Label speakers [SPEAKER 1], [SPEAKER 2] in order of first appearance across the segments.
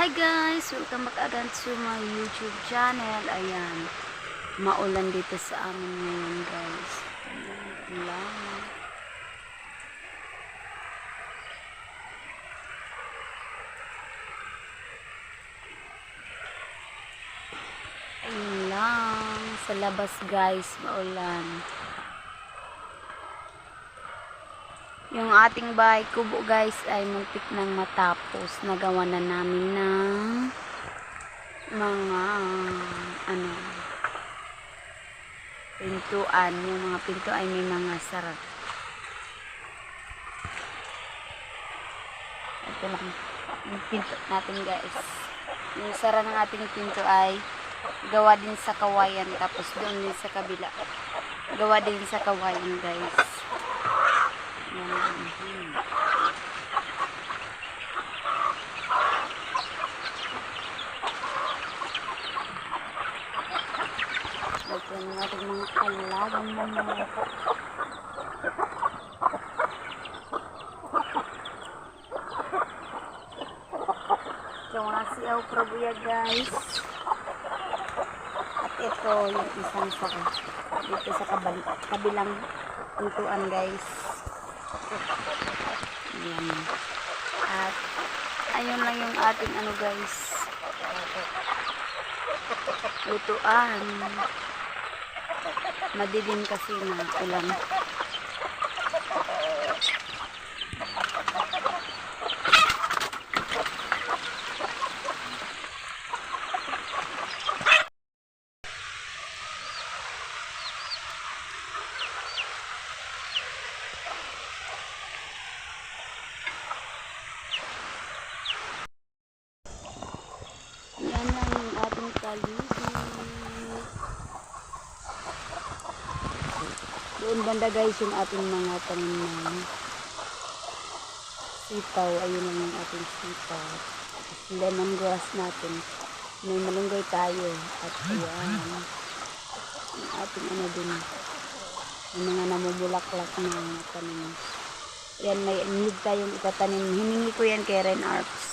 [SPEAKER 1] Hi guys! Welcome back again to my YouTube channel. Ayan. Maulan dito sa amin ngayon guys. Ayan. Ulan. Ayun lang. Sa labas guys, maulan. Yung ating bahay kubo guys ay muntik nang matapos. Nagawa na namin ng mga ano pintuan. Yung mga pinto ay may mga sarat. Ito lang. Yung pinto natin guys. Yung sara ng ating pinto ay gawa din sa kawayan. Tapos doon din sa kabila. Gawa din sa kawayan guys. Yan. Lagyan natin mga alagang mga Yung mga siyaw prabuya guys. At ito yung isang sa dito sa kabal, kabilang pintuan guys. Ayan. At ayun lang yung ating ano guys. Lutuan. Madilim kasi na ulan. Yan lang yung ating paligid. Doon banda guys yung ating mga tanim na sitaw. Ayun lang yung ating sitaw. Tapos lemongrass natin. May malunggay tayo. At ayan. Yung ating ano din. Yung mga namumulaklak na mga tanim. Yan, may need tayong itatanim. Hiningi ko yan kay Ren Arps.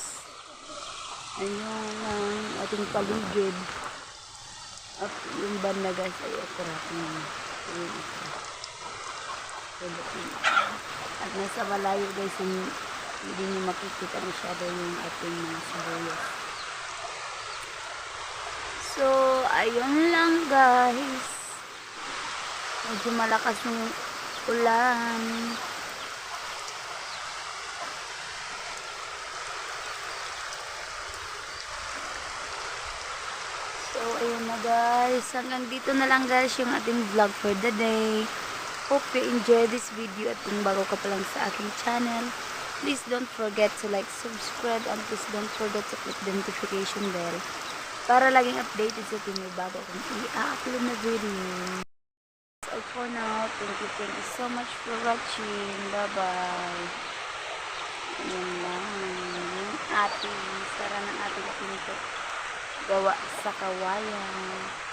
[SPEAKER 1] Ayan ang ating paligid. At yung banda guys ay akurat na. Ayun At nasa malayo guys hindi nyo makikita masyado yung ating mga sibuyas. So, ayun lang guys. Medyo malakas yung ulan. So, ayun na guys. Hanggang dito na lang guys yung ating vlog for the day. Hope you enjoy this video at kung bago ka pa lang sa aking channel, please don't forget to like, subscribe, and please don't forget to click the notification bell para laging updated sa ating bago kong i-upload na video. So for now, thank you, thank you so much for watching. Bye-bye. Yan lang. Ating, sara ng ating pinto gawa sa kawayan.